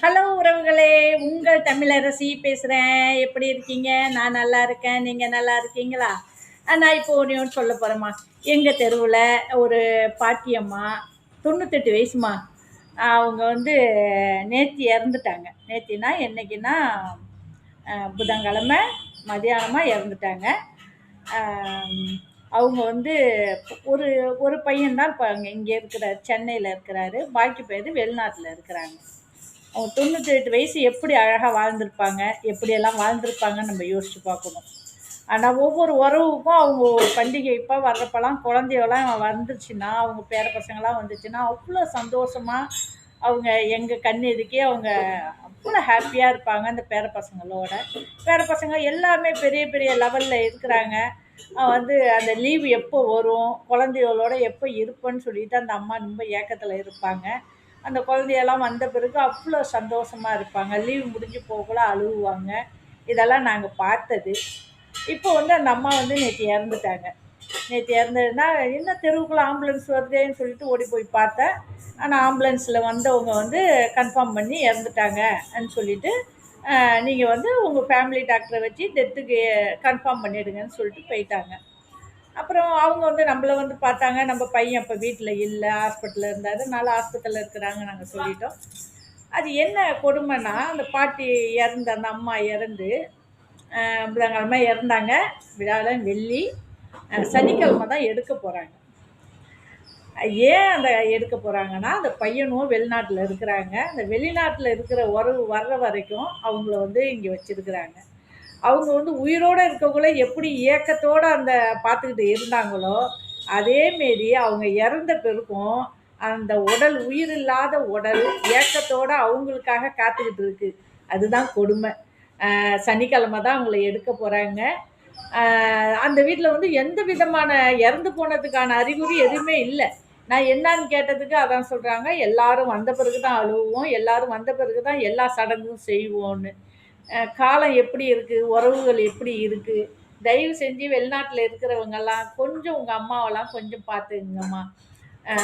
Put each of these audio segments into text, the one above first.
Hello உறவுகளே. உங்கள் தமிழரசி பேசுகிறேன் எப்படி இருக்கீங்க? நான் நல்லா இருக்கேன். நீங்கள் நல்லா இருக்கீங்களா? நான் இப்போ ஒன்று ஒன்று சொல்ல போகிறேம்மா எங்கள் தெருவில் ஒரு பாட்டியம்மா தொண்ணூத்தெட்டு வயசுமா அவங்க வந்து நேற்று இறந்துட்டாங்க. நேத்தினா என்னைக்குன்னா புதன்கிழமை மதியானமாக இறந்துட்டாங்க. அவங்க வந்து ஒரு ஒரு பையன்தான் இப்போ அங்கே இங்கே இருக்கிறார் சென்னையில் இருக்கிறாரு. பாக்கி பேர் வெளிநாட்டில் இருக்கிறாங்க. அவங்க தொண்ணூற்றி எட்டு வயசு எப்படி அழகாக வாழ்ந்திருப்பாங்க எப்படியெல்லாம் வாழ்ந்திருப்பாங்கன்னு நம்ம யோசித்து பார்க்கணும். ஆனால் ஒவ்வொரு உறவுக்கும் அவங்க ஒரு பண்டிகை இப்போ வர்றப்பெல்லாம் குழந்தையெல்லாம் வந்துச்சுன்னா அவங்க பேர பசங்களாம் வந்துச்சுன்னா அவ்வளோ சந்தோஷமாக அவங்க எங்கள் கண் எதுக்கே அவங்க அவ்வளோ ஹாப்பியாக இருப்பாங்க அந்த பேர பசங்களோட. பேர பசங்க எல்லாமே பெரிய பெரிய லெவலில் இருக்கிறாங்க. வந்து அந்த லீவு எப்போ வரும் குழந்தைகளோட எப்போ இருப்பேன்னு சொல்லிட்டு அந்த அம்மா ரொம்ப ஏக்கத்தில் இருப்பாங்க. அந்த குழந்தையெல்லாம் வந்த பிறகு அவ்வளோ சந்தோஷமாக இருப்பாங்க. லீவ் முடிஞ்சு போகல அழுவுவாங்க. இதெல்லாம் நாங்கள் பார்த்தது. இப்போ வந்து அந்த அம்மா வந்து நேற்று இறந்துட்டாங்க. நேற்று இறந்ததுன்னா என்ன தெருவுக்குள்ளே ஆம்புலன்ஸ் வருதேன்னு சொல்லிட்டு ஓடி போய் பார்த்தேன். ஆனால் ஆம்புலன்ஸில் வந்தவங்க வந்து கன்ஃபார்ம் பண்ணி இறந்துட்டாங்கன்னு சொல்லிட்டு நீங்கள் வந்து உங்கள் ஃபேமிலி டாக்டரை வச்சு டெத்துக்கு கன்ஃபார்ம் பண்ணிவிடுங்கன்னு சொல்லிட்டு போயிட்டாங்க. அப்புறம் அவங்க வந்து நம்மளை வந்து பார்த்தாங்க நம்ம பையன் இப்போ வீட்டில் இல்லை ஹாஸ்பிட்டலில் இருந்தார். நாலு ஹாஸ்பிட்டலில் இருக்கிறாங்க நாங்கள் சொல்லிட்டோம். அது என்ன கொடுமைன்னா அந்த பாட்டி இறந்த அந்த அம்மா இறந்து புதன்கிழமை இறந்தாங்க. விழாவில் வெள்ளி சனிக்கிழமை தான் எடுக்க போகிறாங்க ஏன் அந்த எடுக்க போகிறாங்கன்னா அந்த பையனும் வெளிநாட்டில் இருக்கிறாங்க. அந்த வெளிநாட்டில் இருக்கிற உறவு வர்ற வரைக்கும் அவங்கள வந்து இங்கே வச்சுருக்குறாங்க. அவங்க வந்து உயிரோடு இருக்கக்குள்ள எப்படி ஏக்கத்தோடு அந்த பார்த்துக்கிட்டு இருந்தாங்களோ அதேமாரி அவங்க இறந்த பிறக்கும் அந்த உடல் உயிர் இல்லாத உடல் ஏக்கத்தோடு அவங்களுக்காக காத்துக்கிட்டு இருக்கு. அதுதான் கொடுமை. சனிக்கிழமை தான் அவங்கள எடுக்க போகிறாங்க அந்த வீட்டில் வந்து எந்த விதமான இறந்து போனதுக்கான அறிகுறி எதுவுமே இல்லை. நான் என்னான்னு கேட்டதுக்கு அதான் சொல்கிறாங்க எல்லாரும் வந்த பிறகு தான் அழுவோம் எல்லாரும் வந்த பிறகு தான் எல்லா சடங்கும் செய்வோன்னு காலம் எப்படி இருக்குது உறவுகள் எப்படி இருக்குது தயவு செஞ்சு வெளிநாட்டில் இருக்கிறவங்கெல்லாம் கொஞ்சம் உங்கள் அம்மாவெல்லாம் கொஞ்சம் பார்த்துங்கம்மா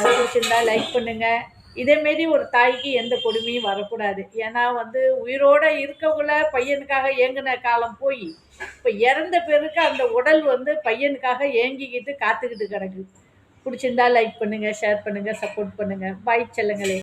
பிடிச்சிருந்தா லைக் பண்ணுங்கள் இதேமாரி ஒரு தாய்க்கு எந்த கொடுமையும் வரக்கூடாது. ஏன்னா வந்து உயிரோடு இருக்கக்குள்ள பையனுக்காக ஏங்கின காலம் போய் இப்போ இறந்த பிறகு அந்த உடல் வந்து பையனுக்காக ஏங்கிக்கிட்டு காத்துக்கிட்டு கிடக்கு. பிடிச்சிருந்தா லைக் பண்ணுங்கள் ஷேர் பண்ணுங்கள் சப்போர்ட் பண்ணுங்கள் பாய் செல்லுங்களே.